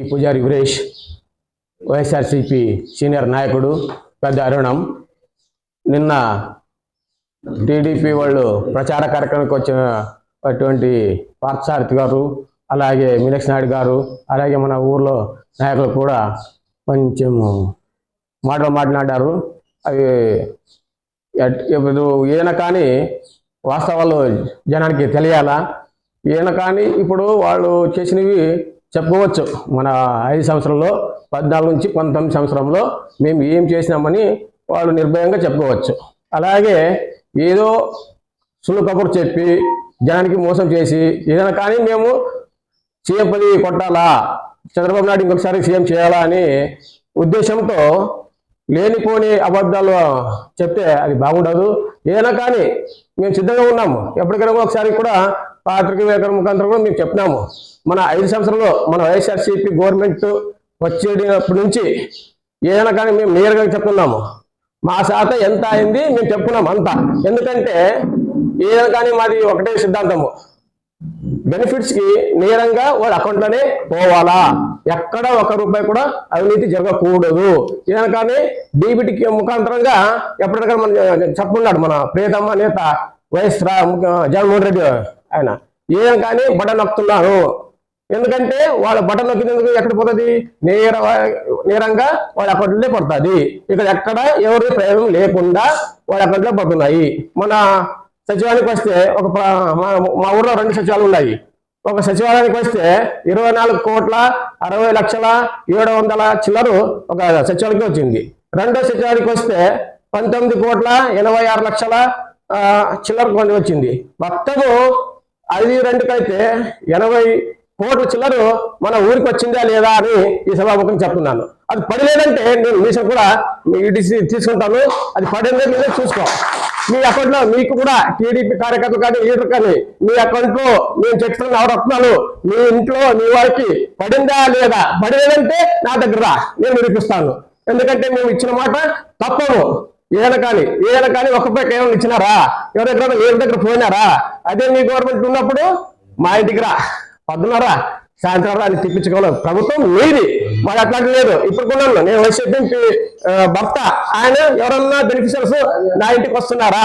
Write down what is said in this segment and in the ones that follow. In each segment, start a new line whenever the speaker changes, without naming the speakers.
ఈ పూజారి వీరేష్ వైఎస్ఆర్సిపి సీనియర్ నాయకుడు పెద్ద అరుణం. నిన్న టీడీపీ వాళ్ళు ప్రచార కార్యక్రమానికి వచ్చిన అటువంటి పార్థసారథి గారు అలాగే మీనాక్షి నాయుడు గారు అలాగే మన ఊర్లో నాయకులు కూడా కొంచెం మాటలు మాట్లాడారు. అవి ఇప్పుడు ఈయన కానీ వాస్తవాలు జనానికి తెలియాలా? ఈయన కానీ ఇప్పుడు వాళ్ళు చేసినవి చెప్పుకోవచ్చు మన ఐదు సంవత్సరంలో పద్నాలుగు నుంచి పంతొమ్మిది సంవత్సరంలో మేము ఏం చేసినామని వాళ్ళు నిర్భయంగా చెప్పుకోవచ్చు. అలాగే ఏదో సులు కబురు చెప్పి జనానికి మోసం చేసి ఏదైనా కానీ మేము సీఎం పది కొట్టాలా చంద్రబాబు నాయుడు ఇంకొకసారి సీఎం చేయాలా అని ఉద్దేశంతో లేనిపోని అబద్ధాలు చెప్తే అది బాగుండదు. ఏదైనా కానీ మేము సిద్ధంగా ఉన్నాము. ఎప్పటికైనా ఒకసారి కూడా పాత్రిక వేకర ముఖాంతరం కూడా మేము చెప్పినాము. మన ఐదు సంవత్సరంలో మన వైఎస్ఆర్సీపీ గవర్నమెంట్ వచ్చేటప్పటి నుంచి ఏదైనా కానీ మేము నేరుగా చెప్తున్నాము మా శాతం ఎంత అయింది మేము చెప్పుకున్నాం అంతా. ఎందుకంటే ఏదైనా కానీ మాది ఒకటే సిద్ధాంతము. బెనిఫిట్స్కి నేరంగా వాళ్ళ అకౌంట్లోనే పోవాలా. ఎక్కడ ఒక రూపాయి కూడా అవినీతి జరగకూడదు. ఏదైనా కానీ డీబీటీకి ముఖాంతరంగా ఎప్పటికైనా మన చెప్పున్నాడు మన ప్రియతమ్మ నేత వైఎస్ రా జగన్మోహన్ రెడ్డి ఆయన. ఏం కానీ బటన్ నొక్కుతున్నారు. ఎందుకంటే వాళ్ళ బటన్ నొక్కినందుకు ఎక్కడ పోతుంది? నేర నేరంగా వాళ్ళ అకౌంట్లే పడుతుంది. ఇక్కడ ఎక్కడ ఎవరి ప్రయోజనం లేకుండా వాళ్ళ అకౌంట్లో పడుతున్నాయి. మన సచివాలయానికి వస్తే ఒక మా- మా ఊర్లో రెండు సచివాలయాలు ఉన్నాయి. ఒక సచివాలయానికి వస్తే ఇరవై నాలుగు కోట్ల అరవై లక్షల ఏడు వందల చిల్లరు ఒక సచివాలయానికి వచ్చింది. రెండో సచివాలయానికి వస్తే పంతొమ్మిది కోట్ల ఎనభై ఆరు లక్షల చిల్లర కొంది వచ్చింది. మొత్తము అది రెండుకైతే ఎనభై కోట్ల చిల్లరు మన ఊరికి వచ్చిందా లేదా అని ఈ సభాముఖం చెప్తున్నాను. అది పడలేదంటే నేను మీసం కూడా తీసుకుంటాను. అది పడిందే మీరే చూసుకో. మీ అకౌంట్లో మీకు కూడా టీడీపీ కార్యకర్తలు కానీ లీడర్ కానీ మీ అకౌంట్లో మేము చెప్తున్న నవరత్నాలు మీ ఇంట్లో మీ వారికి పడిందా లేదా? పడలేదంటే నా దగ్గర నేను నిరూపిస్తాను. ఎందుకంటే మేము ఇచ్చిన మాట తప్పము ఏదైనా కానీ ఏదైనా కానీ ఒక రూపాయి ఏమైనా ఇచ్చినారా? ఎవరి దగ్గర ఎవరి దగ్గర పోయినారా? అదే మీ గవర్నమెంట్ ఉన్నప్పుడు మా ఇంటికి రా. పద్దున్నారా సాయంత్రం రా అని తెప్పించుకోవాలి. ప్రభుత్వం మీది. మాకు అట్లాంటి లేదు. ఇప్పుడు కూడా నేను వైసీపీ భర్త. ఆయన ఎవరన్నా బెనిఫిషియల్స్ నా ఇంటికి వస్తున్నారా?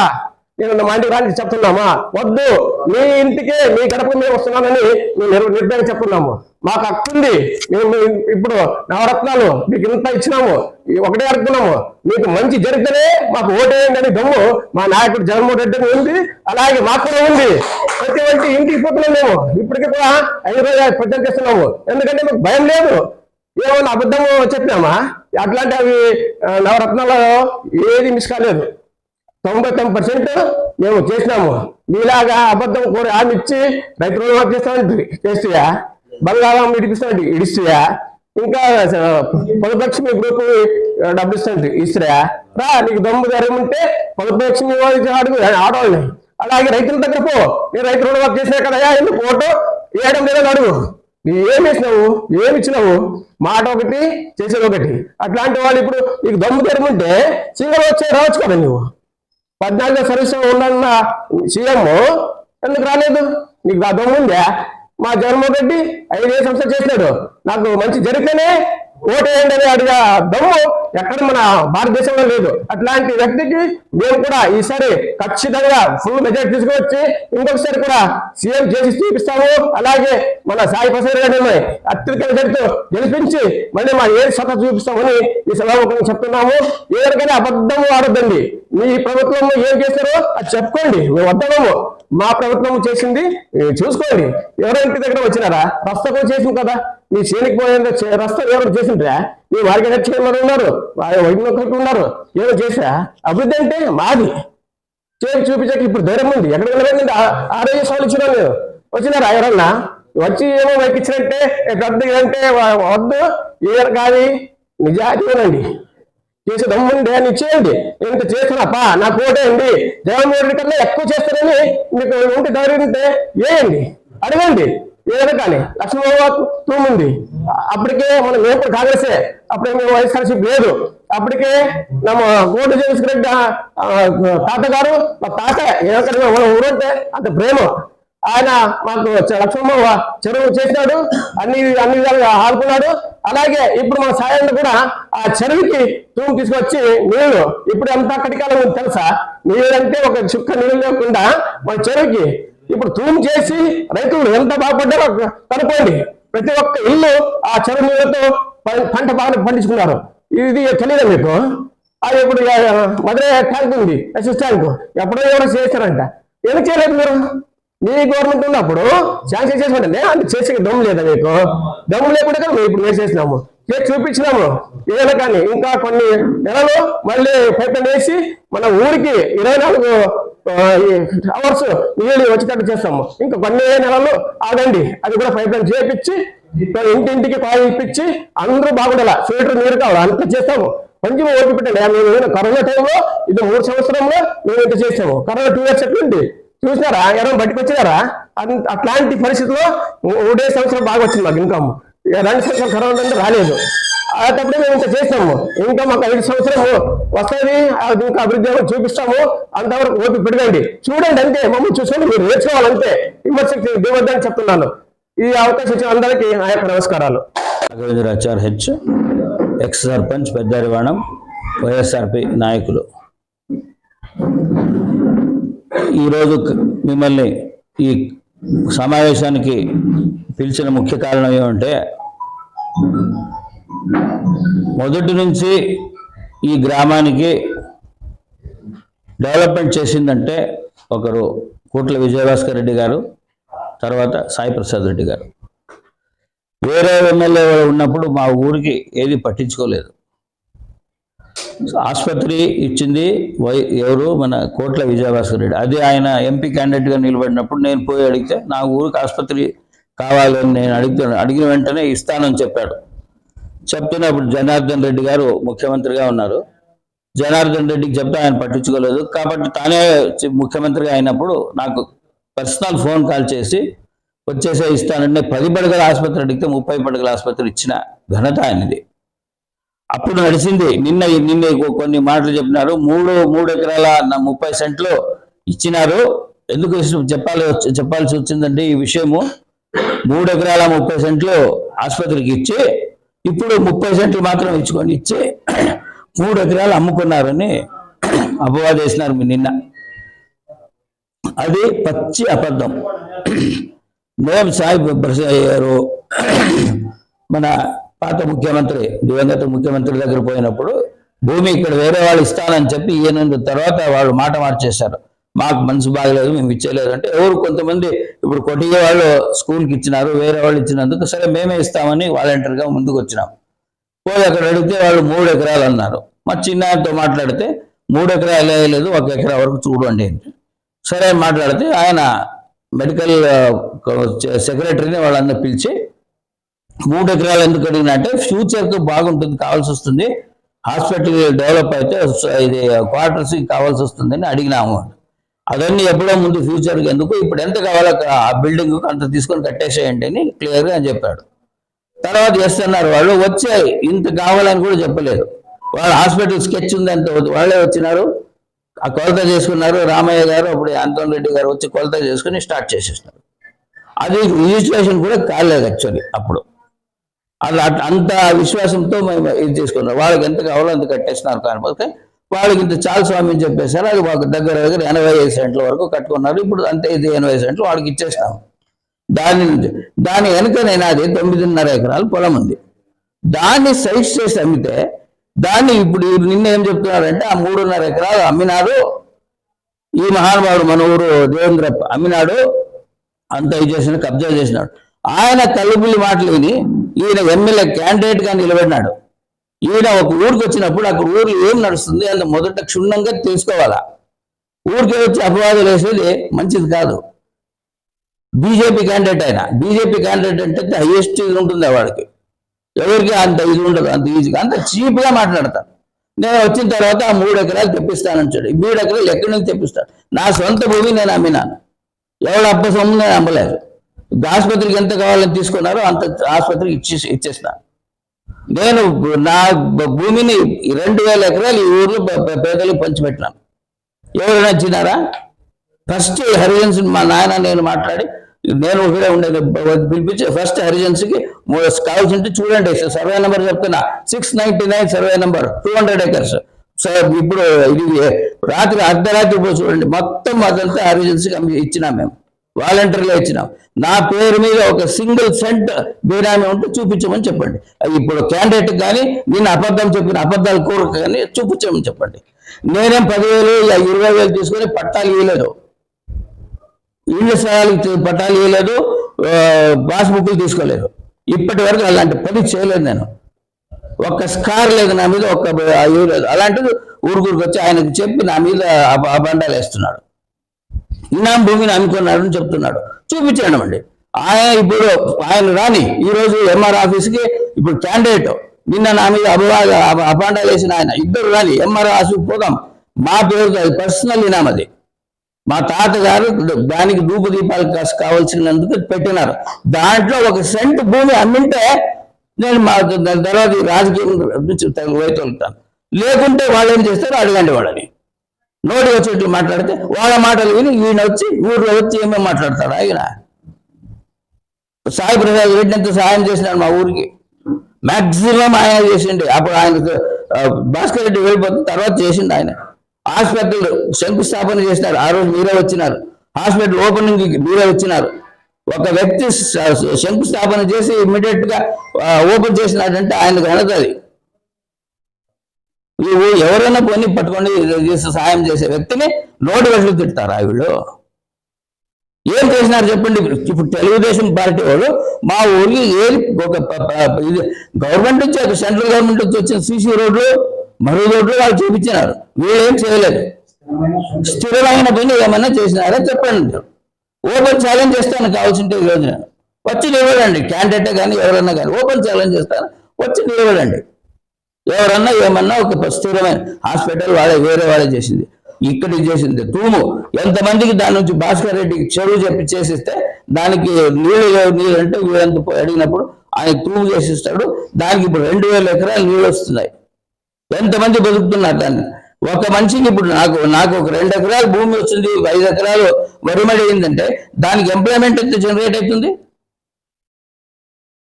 నేను మా ఇంటికి రాని చెప్తున్నామా? వద్దు మీ ఇంటికే మీ గడప మీద వస్తున్నానని మేము నిర్ణయం చెప్తున్నాము. మాకు అక్కుంది మేము ఇప్పుడు నవరత్నాలు మీకు ఇంత ఇచ్చినాము. ఒకటే అడుగుతున్నాము. మీకు మంచి జరిగితేనే మాకు ఓటేయండి అని దమ్ము మా నాయకుడు జగన్మోహన్ రెడ్డి ఉంది. అలాగే మాకు ఉంది. ప్రతి ఒక్కటి ఇంటికి పోతున్నాం మేము. ఇప్పటికీ కూడా ఐదు రోజులు ప్రచారం చేస్తున్నాము. ఎందుకంటే మాకు భయం లేదు. ఏమన్నా అబద్ధము చెప్పినామా? అట్లాంటి అవి ఆ, నవరత్నాలు ఏది మిస్ కాలేదు. తొంభై తొమ్మిది పర్సెంట్ మేము చేసినాము. మీలాగా అబద్ధం కోరి ఆమె ఇచ్చి రైతు రుణమాఫీ చేస్తామంటే చేస్తాయా బంగారం ఇడిపిస్తామంటే ఇడిస్తాయా ఇంకా పొదుపక్షమి గ్రూప్ డబ్బులు ఇస్తాంటి ఇస్తాయా రా నీకు దమ్ము ధైర్యం ఉంటే పొదుపక్షమి వాళ్ళకి అడుగు. ఆడవాళ్ళని. అలాగే రైతుల దగ్గర పో. నేను రైతు రుణమాఫీ చేసినా కదా ఎందుకు ఓటు వేయడం లేదని అడుగు. నువ్వు ఏమి ఇచ్చినావు ఏమి ఇచ్చినావు? మాట ఒకటి చేసేది ఒకటి. అట్లాంటి వాళ్ళు ఇప్పుడు నీకు దమ్ము ధైర్యం ఉంటే సింగల్ వచ్చే రావచ్చు కదా నువ్వు. పద్నాలుగో సంవత్సరం ఉండన్న సీఎం ఎందుకు రాలేదు? నీకు ఆ దమ్ము మా జగన్మోహన్ రెడ్డి ఐదు సంవత్సరాలు చేసినాడు. నాకు మంచి జరిగితేనే ఓటేయండి అని అడిగా. దమ్ము ఎక్కడ మన భారతదేశంలో లేదు. అట్లాంటి వ్యక్తికి మేము కూడా ఈసారి ఖచ్చితంగా ఫుల్ మెజార్టీ తీసుకువచ్చి ఇంకొకసారి కూడా సీఎం చేసి చూపిస్తాము. అలాగే మన సాయి ప్రసాద్ గారిని అత్యధిక మెజార్టీతో గెలిపించి మళ్ళీ మా ఏ సత చూపిస్తామని ఈ సభాముఖంగా చెప్తున్నాము. ఎవరికైనా అబద్ధం ఆడొద్దండి. మీ ప్రభుత్వం ఏం చేస్తారో అది చెప్పుకోండి. మేము వద్దము మా ప్రభుత్వం చేసింది చూసుకోండి. చూసుకోండి ఎవరింటి దగ్గర వచ్చినారా? రస్తా చేసింది కదా. నీ చేనికి పోయే రస్తా ఎవరు చేసిండ్రా? నీ వారికి చైర్మన్ ఉన్నారు? వైద్యులు ఉన్నారు. ఏదో చేసా అభివృద్ధి అంటే మాది. చేసి చూపించాక ఇప్పుడు ధైర్యం ఉంది. ఎక్కడ వెళ్ళండి ఆరోగ్య సవాళ్ళు ఇచ్చిన నేను వచ్చినారు ఎవరన్నా? వచ్చి ఏమో వైపు ఇచ్చినట్టే పెద్ద అంటే వద్దు. ఏదైనా కాదు. నిజాయితీనండి. చేసే దమ్ముండి అని ఇచ్చేయండి ఇంత చేస్తున్నాపా నా కోటేయండి జగన్మోహన్ రెడ్డి కన్నా ఎక్కువ చేస్తారని మీకు ఉంటే ధైర్యం ఉంటే వేయండి అడగండి. ఏదైనా కానీ లక్ష్మీబాబు ఉంది అప్పటికే మనం మేము కూడా కాంగ్రెసే. అప్పుడే మేము వైఎస్ఆర్సీపీ లేదు. అప్పటికే నమ్మ గోల్డ్ జేమ్స్ తాతగారు తాత గారు మా తాత ఏమంటే మనం ఊరంటే అంత ప్రేమ. ఆయన మాకు లక్ష్మమ్మ చెరువు చేసినాడు. అన్ని అన్ని విధాలుగా ఆడుకున్నాడు అలాగే ఇప్పుడు మన సాయంత్రం కూడా ఆ చెరువుకి తూము తీసుకొచ్చి నీళ్ళు. ఇప్పుడు ఎంత కటికాలం తెలుసా? నీళ్ళంటే ఒక చుక్క నీళ్ళు లేకుండా మన చెరువుకి ఇప్పుడు తూము చేసి రైతులు ఎంత బాగుపడ్డారో కనుక్కోండి. ప్రతి ఒక్క ఇల్లు ఆ చెరువు నీళ్ళతో ప- పంట బాగా పండించుకున్నారు. ఇది తెలియదు మీకు? అది ఇప్పుడు మధురై ట్యాంక్ ఉంది ఎస్ఎస్ ట్యాంక్. ఎప్పుడో ఎవరో చేశారంట. ఎందుకు చేయలేదు మీరు? మీ గవర్నమెంట్ ఉన్నప్పుడు శాంక్షన్ చేసుకుంటే అంటే చేసే దమ్ము లేదా మీకు? దమ్ము లేకుండా మేము ఇప్పుడు మేము చేసినాము చేసి చూపించినాము. ఏదైనా కానీ ఇంకా కొన్ని నెలలు మళ్ళీ పైపు వేసి మన ఊరికి ఇరవై నాలుగు అవర్స్ నీళ్ళు వచ్చేటట్టు చేస్తాము. ఇంకా కొన్ని నెలలు ఆగండి. అది కూడా పైప్ లైన్ చేపించి ఇంటింటికి కాయ ఇప్పించి అందరూ బాగుండాల. ఫిల్టర్ నీరు కావాలి. అంత చేస్తాము. కొంచెం ఓపిక పెట్టండి. మేము కరోనా టైంలో ఇది మూడు సంవత్సరంలో మేము ఇంత చేసాము కరోనా టూ ఇయర్స్ ఎట్లుంది? చూసినారా? ఎవరైనా బయటకు వచ్చినారా? అట్లాంటి పరిస్థితిలో మూడే సంవత్సరం బాగా వచ్చింది మాకు ఇన్కమ్ రెండు సంవత్సరాలు కరోనా రాలేదు. అలాంటప్పుడు మేము ఇంత చేస్తాము ఇంకా మాకు ఐదు సంవత్సరం వస్తుంది ఇంకా అభివృద్ధి ఏమో చూపిస్తాము. అంతవరకు ఓపిక పెడగండి చూడండి అంతే మమ్మల్ని చూసుకోండి మీరు నేర్చుకోవాలంతే. విమర్శక్తి దేవద్దని చెప్తున్నాను. ఈ అవకాశం ఇచ్చిన అందరికీ నా యొక్క నమస్కారాలు.
Raghavendrachar H ex sarpanch Peddarivanam YSRP నాయకులు. ఈరోజు మిమ్మల్ని ఈ సమావేశానికి పిలిచిన ముఖ్య కారణం ఏమంటే మొదటి నుంచి ఈ గ్రామానికి డెవలప్మెంట్ చేసిందంటే ఒకరు కోట్ల విజయభాస్కర్ రెడ్డి గారు తర్వాత సాయి ప్రసాద్ రెడ్డి గారు. వేరే ఎమ్మెల్యే ఉన్నప్పుడు మా ఊరికి ఏది పట్టించుకోలేదు. ఆసుపత్రి ఇచ్చింది వై ఎవరు? మన కోట్ల విజయభాస్కర్ రెడ్డి. అది ఆయన ఎంపీ క్యాండిడేట్గా నిలబడినప్పుడు నేను పోయి అడిగితే నా ఊరికి ఆసుపత్రి కావాలని నేను అడిగితే అడిగిన వెంటనే ఇస్తానని చెప్పాడు. చెప్తున్నప్పుడు జనార్దన్ రెడ్డి గారు ముఖ్యమంత్రిగా ఉన్నారు. జనార్దన్ రెడ్డికి చెప్తే ఆయన పట్టించుకోలేదు. కాబట్టి తానే ముఖ్యమంత్రిగా అయినప్పుడు నాకు పర్సనల్ ఫోన్ కాల్ చేసి వచ్చేసే ఇస్తానంటే పది పడగల ఆసుపత్రి అడిగితే ముప్పై పడగల ఆసుపత్రి ఇచ్చిన ఘనత ఆయనది. అప్పుడు నడిచింది నిన్న నిన్న కొన్ని మాటలు చెప్పినారు. మూడు మూడు ఎకరాల ముప్పై సెంట్లు ఇచ్చినారు. ఎందుకు చెప్పాలి వచ్చి- చెప్పాల్సి వచ్చిందంటే ఈ విషయము. మూడు ఎకరాల ముప్పై సెంట్లు ఆసుపత్రికి ఇచ్చి ఇప్పుడు ముప్పై సెంట్లు మాత్రం ఇచ్చుకొని ఇచ్చి మూడు ఎకరాలు అమ్ముకున్నారని అపవాదు వేసినారు మీ నిన్న. అది పచ్చి అబద్ధం. మేము సాహిబ్ గారు మన పాత ముఖ్యమంత్రి దివంగత ముఖ్యమంత్రి దగ్గర పోయినప్పుడు భూమి ఇక్కడ వేరే వాళ్ళు ఇస్తానని చెప్పి ఈయన తర్వాత వాళ్ళు మాట మార్చేశారు. మాకు మనసు బాగలేదు మేము ఇచ్చేయలేదు అంటే ఎవరు కొంతమంది ఇప్పుడు కొట్టిగే వాళ్ళు స్కూల్కి ఇచ్చినారు వేరే వాళ్ళు ఇచ్చినందుకు సరే మేమే ఇస్తామని వాలంటీర్గా ముందుకు వచ్చినాం. పోయి అక్కడ అడిగితే వాళ్ళు మూడు ఎకరాలు అన్నారు. మా చిన్నాయనతో మాట్లాడితే మూడు ఎకరాలు లేదు ఒక ఎకరా వరకు చూడండి సరే మాట్లాడితే ఆయన మెడికల్ సెక్రటరీని వాళ్ళందరూ పిలిచి మూడు ఎకరాలు ఎందుకు అడిగినా అంటే ఫ్యూచర్కి బాగుంటుంది కావాల్సి వస్తుంది. హాస్పిటల్ డెవలప్ అయితే ఇది క్వార్టర్స్కి కావాల్సి వస్తుందని అడిగినాము. అదన్నీ ఎప్పుడో ముందు ఫ్యూచర్కి ఎందుకు? ఇప్పుడు ఎంత కావాలో ఆ బిల్డింగ్ అంత తీసుకొని కట్టేసేయండి అని క్లియర్గా అని చెప్పాడు. తర్వాత చేస్తున్నారు వాళ్ళు వచ్చాయి. ఇంత కావాలని కూడా చెప్పలేదు. వాళ్ళ హాస్పిటల్ స్కెచ్ ఉంది అంత వాళ్ళే వచ్చినారు. ఆ కొలత చేసుకున్నారు. రామయ్య గారు అప్పుడు ఆంతోన్ రెడ్డి గారు వచ్చి కొలత చేసుకుని స్టార్ట్ చేసేసినారు. అది రిజిస్ట్రేషన్ కూడా కాలేదు యాక్చువల్లీ అప్పుడు. అలా అంత విశ్వాసంతో మేము ఇది తీసుకున్నాం వాళ్ళకి ఎంత కావాలో అంత కట్టేసినారు కాకపోతే వాళ్ళకి ఇంత చాలు స్వామి అని చెప్పేసారు అది మాకు దగ్గర దగ్గర ఎనభై ఐదు సెంట్ల వరకు కట్టుకున్నారు. ఇప్పుడు అంతే ఇది ఎనభై సెంట్లు వాడికి ఇచ్చేస్తాం. దాని నుంచి దాని వెనుక నేను అది తొమ్మిదిన్నర ఎకరాలు పొలం ఉంది. దాన్ని సైజ్ చేసి అమ్మితే దాన్ని ఇప్పుడు నిన్న ఏం చెప్తున్నారంటే ఆ మూడున్నర ఎకరాలు అమ్మినారు ఈ మహానుభావుడు మన ఊరు దేవేంద్రప్ప అమ్మినాడు అంత ఇది చేసిన కబ్జా చేసినాడు. ఆయన తల్లిపుల్లి మాటలు విని ఈయన ఎమ్మెల్యే క్యాండిడేట్గా నిలబడినాడు. ఈయన ఒక ఊరికి వచ్చినప్పుడు అక్కడ ఊర్లో ఏం నడుస్తుంది అంత మొదట క్షుణ్ణంగా తెలుసుకోవాలా. ఊరికి వచ్చి అపవాదాలు వేసేది మంచిది కాదు. బీజేపీ క్యాండిడేట్ ఆయన బీజేపీ క్యాండిడేట్ అంటే హైయెస్ట్ ఇది ఉంటుంది వాడికి. ఎవరికి అంత ఇది ఉండదు అంత ఈజీగా అంత చీప్గా మాట్లాడతాను నేను వచ్చిన తర్వాత ఆ మూడు ఎకరాలు తెప్పిస్తానని చెప్పి మూడు ఎకరాలు ఎక్కడి నుంచి తెప్పిస్తాను నా సొంత భూమి నేను అమ్మినాను. ఎవడు అబ్బ సొమ్ము నేను అమ్మలేదు. ఆసుపత్రికి ఎంత కావాలని తీసుకున్నారో అంత ఆసుపత్రికి ఇచ్చేసి ఇచ్చేస్తాను. నేను నా భూమిని రెండు వేల ఎకరాలు ఈ ఊర్లో పేదలకు పంచిపెట్టినాను. ఎవరైనా వచ్చినారా ఫస్ట్ హరిజన్స్ మా నాయన నేను మాట్లాడి నేను ఒకడే ఉండేది పిలిపించి ఫస్ట్ హరిజన్స్కి కావాల్సింటే చూడండి సర్వే నెంబర్ చెప్తున్నా. Six ninety nine survey number two hundred acres sir ఇప్పుడు ఇది రాత్రి అర్ధరాత్రి చూడండి మొత్తం అదంతా హరిజన్స్కి ఇచ్చినాం మేము. వాలంటీర్లో ఇచ్చినాం. నా పేరు మీద ఒక సింగిల్ సెంట్ బీరామి ఉంటే చూపించమని చెప్పండి. ఇప్పుడు క్యాండిడేట్ కానీ నేను అబద్ధం చెప్పిన అబద్ధాలు కోరక కానీ చూపించమని చెప్పండి. నేనేం పదివేలు ఇలా ఇరవై వేలు తీసుకొని పట్టాలు ఇవ్వలేదు ఇళ్ళ స్థలాలకు పట్టాలు ఇవ్వలేదు బాస్ బుక్లు తీసుకోలేదు. ఇప్పటి వరకు అలాంటి పని చేయలేదు నేను. ఒక్క స్కార్ లేదు నా మీద ఒక్క ఇవ్వలేదు. అలాంటిది ఊరుకూరికి వచ్చి ఆయనకు చెప్పి నా మీద అబండాలు వేస్తున్నాడు ఇనాం భూమిని అమ్ముకున్నాడు అని చెప్తున్నాడు. చూపించాడు అండి ఆయన ఇప్పుడు ఆయన రాని ఈరోజు ఎంఆర్ ఆఫీస్కి ఇప్పుడు క్యాండిడేట్ నిన్న నా మీద అపవాద అపాండాలు వేసిన ఆయన ఇద్దరు రాని ఎంఆర్ ఆఫీస్కి పోదాం. మా పేరు పర్సనల్ ఇనాం అది. మా తాతగారు దానికి ధూప దీపాలు కాస్- కావాల్సినందుకు పెట్టినారు. దాంట్లో ఒక సెంట్ భూమి అమ్మింటే నేను మా తర్వాత రాజకీయం నుంచి వైతొలుతాను లేకుంటే వాళ్ళు ఏం చేస్తారు అడగండి వాళ్ళని. నోటి వచ్చేట్టు మాట్లాడితే వాళ్ళ మాటలు విని ఈయన వచ్చి ఊర్లో వచ్చి ఏమేమి మాట్లాడతాడు? ఆయన సాయి ప్రసాద్ రెడ్డి ఎంత సహాయం చేసినాడు మా ఊరికి. మ్యాక్సిమం ఆయన చేసిండు. అప్పుడు ఆయనకు భాస్కర్ రెడ్డి వెళ్ళిపోతే తర్వాత చేసిండు ఆయన. హాస్పిటల్ శంకుస్థాపన చేసినారు. ఆ రోజు మీరే వచ్చినారు. హాస్పిటల్ ఓపెనింగ్ మీరే వచ్చినారు. ఒక వ్యక్తి శంకుస్థాపన చేసి ఇమ్మీడియట్గా ఓపెన్ చేసినాడంటే ఆయన ఘనత అది. నువ్వు ఎవరైనా పోనీ పట్టుకొని చేసి సహాయం చేసే వ్యక్తిని నోటి వసలు తిడతారా వీళ్ళు? ఏం చేసినారు చెప్పండి. ఇప్పుడు తెలుగుదేశం పార్టీ వాళ్ళు మా ఊరికి ఏది ఒక ఇది గవర్నమెంట్ నుంచి సెంట్రల్ గవర్నమెంట్ నుంచి వచ్చిన సీసీ రోడ్లు మరో రోడ్లు వాళ్ళు చూపించినారు. వీళ్ళు ఏం చేయలేదు. స్థిరమైన పని ఏమన్నా చేసినారా చెప్పండి. ఓపెన్ ఛాలెంజ్ చేస్తాను కావాల్సింటే ఈరోజు వచ్చి నిలవడండి క్యాండిడేటే కానీ ఎవరన్నా కానీ ఓపెన్ ఛాలెంజ్ చేస్తాను. వచ్చి నిలవడండి ఎవరన్నా ఏమన్నా ఒక స్థిరమైన హాస్పిటల్ వాళ్ళే వేరే వాళ్ళే చేసింది. ఇక్కడికి చేసింది. తూము ఎంతమందికి దాని నుంచి భాస్కర్ రెడ్డికి చెరువు చెప్పి చేసిస్తే దానికి నీళ్ళు లేవు, నీళ్ళు అంటే వీళ్ళంత అడిగినప్పుడు ఆయన తూము చేసిస్తాడు. దానికి ఇప్పుడు రెండు వేల ఎకరాలు నీళ్ళు వస్తున్నాయి. ఎంతమంది బతుకుతున్నారు దాన్ని? ఒక మనిషికి ఇప్పుడు నాకు నాకు ఒక రెండు ఎకరాలు భూమి వచ్చింది ఐదు ఎకరాలు వరిమడి అయిందంటే దానికి ఎంప్లాయ్మెంట్ ఎంత జనరేట్ అవుతుంది?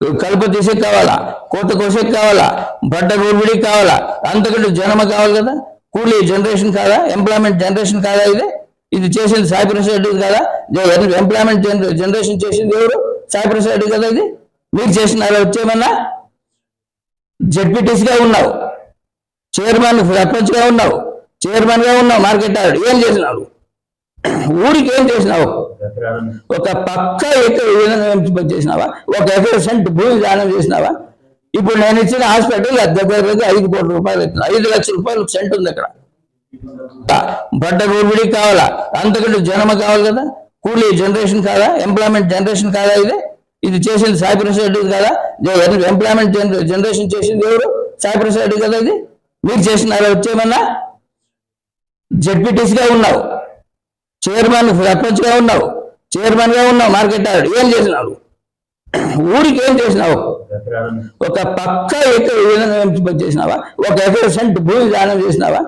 కలుపు తీసే కావాలా? కోత కోసే కావాలా? బట్ట రూపిడికి కావాలా? అంతకంటే జనమ కావాలి కదా? కూలీ జనరేషన్ కాదా? ఎంప్లాయ్మెంట్ జనరేషన్ కాదా ఇది? ఇది చేసింది సాయి ప్రసాద్ రెడ్డి కదా? ఎంప్లాయ్మెంట్ జనరేషన్ చేసింది ఎవరు? సాయి ప్రసాద్ రెడ్డి కదా ఇది? మీరు చేసినారా వచ్చేమన్నా? జడ్పీటీసీగా ఉన్నావు. చైర్మన్ సర్పంచ్గా ఉన్నావు. చైర్మన్గా ఉన్నావు మార్కెట్ ఏం చేసినావు ఊరికి ఏం చేసినావు? ఒక పక్క ఎకర చేసినావా? ఒక ఎకర సెంట్ భూమి దానం చేసినావా? ఇప్పుడు నేను ఇచ్చిన హాస్పిటల్ దగ్గర దగ్గర ఐదు కోట్ల రూపాయలు అవుతుంది ఐదు లక్షల రూపాయలు సెంట్ ఉంది అక్కడ. బట్ట రూపిడి కావాలా? అంతకంటే జనమ కావాలి కదా? కూలీ జనరేషన్ కాదా? ఎంప్లాయ్మెంట్ జనరేషన్ కాదా ఇది? ఇది చేసింది సాయి ప్రసాద్ రెడ్డి కదా? ఎంప్లాయ్మెంట్ జనరేషన్ చేసింది ఎవరు? సాయి ప్రసాద్ రెడ్డి కదా ఇది? మీరు చేసినారా? వచ్చేమన్నా? జడ్పీటీసీగా ఉన్నావు. చైర్మన్ సర్పంచ్గా ఉన్నావు. చైర్మన్గా ఉన్నావు మార్కెట్ ఏం చేసినావు? ఊరికి ఏం చేసినావు? ఒక పక్క ఎక్కడ చేసినావా? ఒక ఎకర సెంట్ భూమి దానం చేసినావా?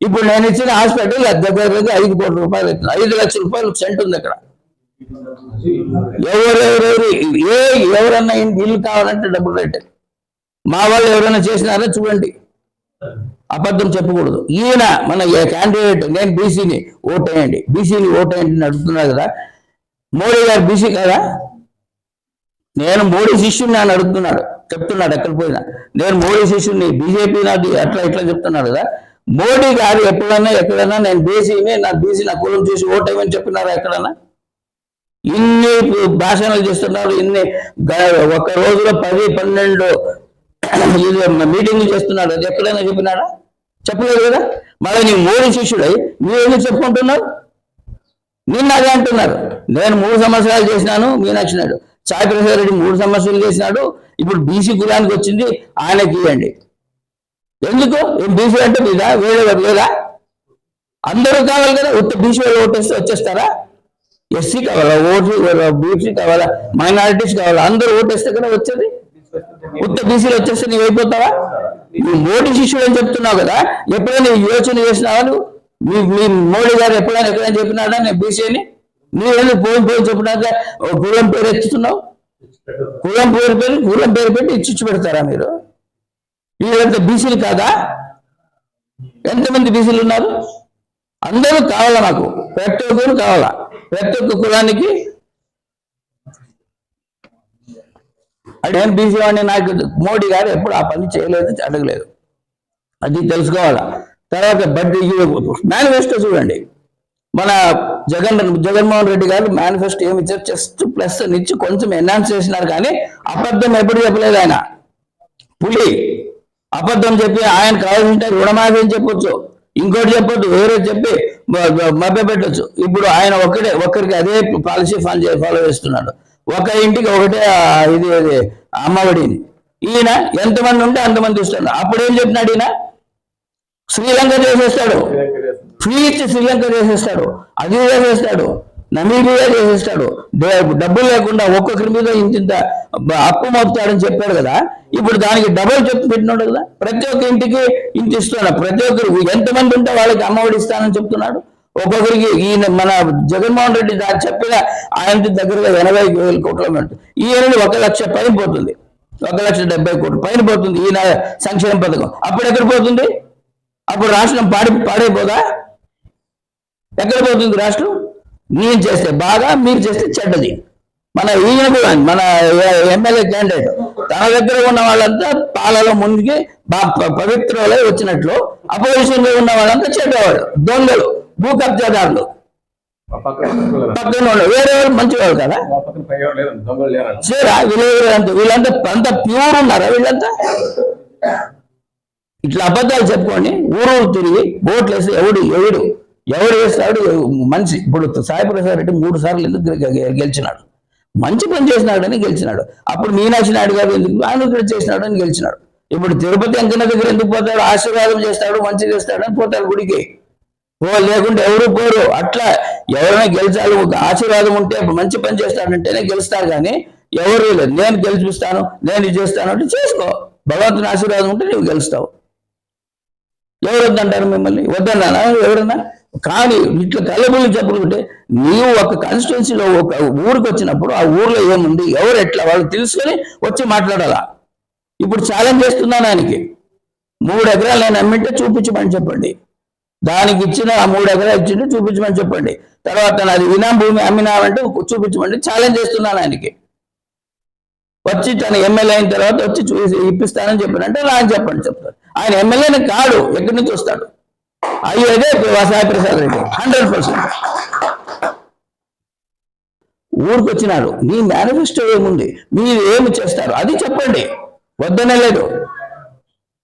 ఇప్పుడు నేను ఇచ్చిన హాస్పిటల్ దగ్గర దగ్గర ఐదు కోట్ల రూపాయలు అవుతుంది ఐదు లక్షల రూపాయలు సెంట్ ఉంది అక్కడ. ఎవరెవరెవరు ఏ ఎవరన్నా ఇల్లు కావాలంటే డబ్బులు రేట్ మా వాళ్ళు ఎవరైనా చేసినారా చూడండి. అబద్ధం చెప్పకూడదు. ఈయన మన క్యాండిడేట్ నేను బీసీని ఓటేయండి బీసీని ఓటేయండి అని అడుగుతున్నారు కదా. మోడీ గారు బీసీ కదా? నేను మోడీ శిష్యుని అని అడుగుతున్నాడు. చెప్తున్నాడు ఎక్కడ పోయినా. నేను మోడీ శిష్యుని బీజేపీ నాది అట్లా ఇట్లా చెప్తున్నాడు కదా? మోడీ గారు ఎప్పుడన్నా ఎక్కడన్నా నేను బీసీని నా బీసీ నా కులం చూసి ఓటేమని చెప్పినారా ఎక్కడన్నా? ఇన్ని భాషణలు చేస్తున్నారు ఇన్ని ఒక రోజులో పది పన్నెండు మీటింగ్ మీటింగ్లు చేస్తున్నాడు. అది ఎక్కడైనా చెప్పినాడా? చెప్పలేదు కదా? మళ్ళీ నీ మోడీ శిష్యుడై నువ్వేందుకు చెప్పుకుంటున్నావు? నిన్న అదే అంటున్నారు. నేను మూడు సంవత్సరాలు చేసినాను మీనాక్షి నాయుడు. సాయి ప్రసాద్ రెడ్డి మూడు సంవత్సరాలు చేసినాడు ఇప్పుడు బీసీ కులానికి వచ్చింది ఆయనకి ఇవ్వండి. ఎందుకు? బీసీ అంటే మీదా? వేరే లేదా? అందరూ కావాలి కదా ఉత్త బీసీ వాళ్ళు ఓటేస్తే వచ్చేస్తారా? ఎస్సీ కావాలా ఓటు బీసీ కావాలా మైనారిటీస్ కావాలా? అందరూ ఓటేస్తే కదా వచ్చేది? ఉత్త బీసీలు వచ్చేస్తే నీవు అయిపోతావా నువ్వు మోడీ శిష్యుడు అని చెప్తున్నావు కదా ఎప్పుడైనా యోచన చేసినావా నువ్వు? మీ మీ మోడీ గారు ఎప్పుడైనా ఎక్కడైనా చెప్పినాడా నేను బీసీని? నువ్వు ఎందుకు పేరు పోయి చెప్పినాక కులం పేరు ఎత్తుతున్నావు? కులం పేరు పేరు కులం పేరు పెట్టి ఇచ్చి పెడతారా మీరు? వీళ్ళంతా బీసీలు కాదా? ఎంతమంది బీసీలు ఉన్నారు? అందరూ కావాలా నాకు ప్రతి ఒక్కరు కావాలా? ప్రతి ఒక్క కులానికి? అదేం బీసీ వాడిని నాకు మోడీ గారు ఎప్పుడు ఆ పని చేయలేదు అడగలేదు. అది తెలుసుకోవాలా? తర్వాత బడ్జెట్ మేనిఫెస్టో చూడండి. మన జగన్ జగన్మోహన్ రెడ్డి గారు మేనిఫెస్టో ఏమి ఇచ్చారు? జస్ట్ ప్లస్ ఇచ్చి కొంచెం ఎన్హాన్స్ చేసినారు కానీ అబద్ధం ఎప్పుడు చెప్పలేదు ఆయన. పులి అబద్ధం చెప్పి ఆయన కావాలంటే రుణమాఫీ అని చెప్పొచ్చు. ఇంకోటి చెప్పొచ్చు వేరే చెప్పి మభ్య పెట్టచ్చు ఇప్పుడు ఆయన ఒక్కడే ఒక్కరికి అదే పాలసీ ఫాలో ఫాలో చేస్తున్నాడు. ఒక ఇంటికి ఒకటే ఇది అమ్మ అమ్మఒడిని ఈయన ఎంతమంది ఉంటే అంతమంది ఇస్తున్నాడు అప్పుడు ఏం చెప్పినాడు ఈయన? శ్రీలంక చేసేస్తాడు. ఫ్రీ ఇచ్చి శ్రీలంక చేసేస్తాడు. అది చేసేస్తాడు నమీబియా చేసేస్తాడు. డబ్బులు లేకుండా ఒక్కొక్కరి మీద ఇంత అప్పు మోపుతాడని చెప్పాడు కదా. ఇప్పుడు దానికి డబుల్ చెప్పి పెట్టినాడు కదా. ప్రతి ఒక్క ఇంటికి ఇంత ఇస్తున్నాడు ప్రతి ఒక్కరికి ఎంతమంది ఉంటే వాళ్ళకి అమ్మఒడి ఇస్తానని చెప్తున్నాడు. ఒక్కొక్కరికి ఈయన మన జగన్మోహన్ రెడ్డి దాన్ని చెప్పిన ఆయన దగ్గరగా ఎనభై వేల కోట్ల ఈయనని ఒక లక్ష పైన పోతుంది. ఒక లక్ష డెబ్బై కోట్లు పైన పోతుంది. ఈయన సంక్షేమ పథకం. అప్పుడు ఎక్కడ పోతుంది? అప్పుడు రాష్ట్రం పాడి పాడైపోదా? ఎక్కడ పోతుంది రాష్ట్రం? నేను చేస్తే బాగా మీరు చేస్తే చెడ్డది. మన ఈయన కూడా మన ఎమ్మెల్యే క్యాండిడేట్ తన దగ్గర ఉన్న వాళ్ళంతా పాలలో ముందుకి బా- ప- పవిత్రులై వచ్చినట్లు అపోజిషన్లో ఉన్న వాళ్ళంతా చెడ్డవాళ్ళు దొంగలు భూ కబ్జాదారులు. పక్కన వేరే వాళ్ళు మంచి వాళ్ళు కదా సరే వీళ్ళంతా వీళ్ళంతా అంత ప్యూర్ ఉన్నారా వీళ్ళంతా? ఇట్లా అబద్ధాలు చెప్పుకొని ఊరు తిరిగి ఓట్లు వేస్తే ఎవడు ఎవడు? ఎవడు వేస్తాడు మనిషి. ఇప్పుడు సాయిప్రసాద్ రెడ్డి మూడు సార్లు ఎందుకు గెలిచినాడు? మంచి పని చేసినాడని గెలిచినాడు. అప్పుడు మీనాక్షి నాయుడు గారు ఎందుకు? ఆయన ఇక్కడ అని గెలిచినాడు. ఇప్పుడు తిరుపతి వెంకన్న దగ్గర ఎందుకు పోతాడు? ఆశీర్వాదం చేస్తాడు మంచి చేస్తాడని పోతాడు గుడికి. ఓ లేకుంటే ఎవరు పోరు? అట్లా ఎవరైనా గెలిచాలి ఒక ఆశీర్వాదం ఉంటే మంచి పని చేస్తాడంటేనే గెలుస్తారు కానీ ఎవరు లేదు. నేను గెలిపిస్తాను నేను ఇది చేస్తాను అంటే చేసుకో. భగవంతుని ఆశీర్వాదం ఉంటే నువ్వు గెలుస్తావు. ఎవరొద్దు అంటారు మిమ్మల్ని? వద్దన్నా ఎవరన్నా? కానీ ఇట్లా కలబుల్లి చెప్పుకుంటే నీవు ఒక కాన్స్టిట్యున్సీలో ఒక ఊరికి వచ్చినప్పుడు ఆ ఊర్లో ఏముంది? ఎవరు ఎట్లా? వాళ్ళు తెలుసుకొని వచ్చి మాట్లాడాలా? ఇప్పుడు ఛాలెంజ్ చేస్తున్నాను ఆయనకి. మూడు ఎకరాలు నేను అమ్మింటే చూపించమని చెప్పండి. దానికి ఇచ్చిన ఆ మూడు ఎకరాలు ఇచ్చింటే చూపించమని చెప్పండి. తర్వాత నాది వినాం భూమి అమ్మినామంటే చూపించమండి ఛాలెంజ్ చేస్తున్నాను ఆయనకి. వచ్చి తన ఎమ్మెల్యే అయిన తర్వాత వచ్చి చూసి ఇప్పిస్తానని చెప్పానంటే రాని చెప్పండి చెప్తారు ఆయన ఎమ్మెల్యేని కాడు ఎక్కడి నుంచి వస్తాడు? అయ్యేదే సాయి ప్రసాద్ రెడ్డి హండ్రెడ్ పర్సెంట్ ఊరికి వచ్చినాడు మీ మేనిఫెస్టో ఏముంది? మీరు ఏమి చేస్తారు? అది చెప్పండి. వద్దనే లేదు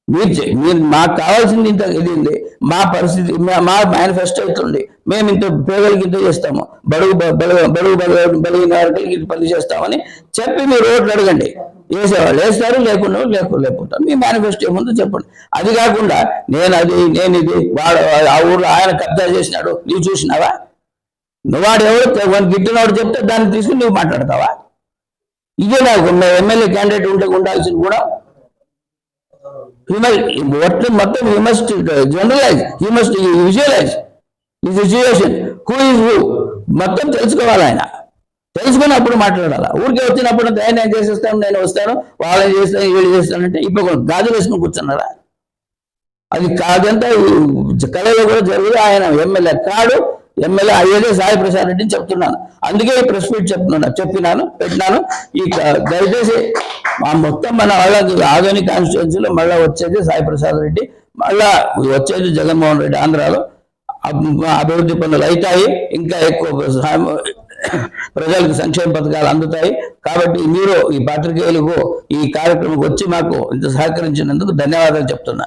మీరు మీరు మాకు కావాల్సింది ఇంత ఇది మా పరిస్థితి మా- మా మేనిఫెస్టో అవుతుంది మేము ఇంత పేదలకి ఇంత చేస్తాము. బడుగు బడుగు బడుగు బలిగిన వారికి ఇంత పని చేస్తామని చెప్పి మీరు ఓట్లు అడగండి. వేసేవాళ్ళు వేస్తారు లేకుండా లేకుండా లేకుంటారు మీ మేనిఫెస్టో ఏముందో చెప్పండి. అది కాకుండా నేను అది నేను ఇది వాడు ఆ ఊర్లో ఆయన కబ్జా చేసినాడు. నీవు చూసినావా? నువ్వు వాడు ఎవరు గిట్టినవాడు చెప్తే దాన్ని తీసుకుని నువ్వు మాట్లాడతావా? ఇదే నాకు ఎమ్మెల్యే క్యాండిడేట్ ఉంటే ఉండాల్సింది కూడా మొత్తం you must generalise you must visualise ఈ సిచ్యువేషన్ హూ ఇస్ హూ మొత్తం తెలుసుకోవాలి ఆయన. తెలుసుకున్నప్పుడు మాట్లాడాలి? ఊరికే వచ్చినప్పుడు "ఏ, నేను చేసేస్తాను నేను వస్తాను వాళ్ళని చేస్తాను వీళ్ళు చేస్తానంటే ఇప్పుడు గాజు వేసుకుని కూర్చున్నారా అది కాదంతా కళలో కూడా జరుగుతుంది ఆయన ఎమ్మెల్యే కాడు ఎమ్మెల్యే అయ్యేదే సాయి ప్రసాద్ రెడ్డి చెప్తున్నాను. అందుకే ఈ ప్రెస్ మీట్ చెప్తున్నాను చెప్పినాను పెట్టినాను. ఈ దయచేసి మా మొత్తం మన వాళ్ళకి ఆధునిక కాన్స్టిట్యున్సీలో మళ్ళీ వచ్చేది సాయి ప్రసాద్ రెడ్డి మళ్ళా వచ్చేది జగన్మోహన్ రెడ్డి ఆంధ్రాలో. అభివృద్ధి పనులు అవుతాయి ఇంకా ఎక్కువ ప్రజలకు సంక్షేమ పథకాలు అందుతాయి. కాబట్టి మీరు ఈ పాత్రికేయులకు ఈ కార్యక్రమంకి వచ్చి మాకు ఇంత సహకరించినందుకు ధన్యవాదాలు చెప్తున్నా.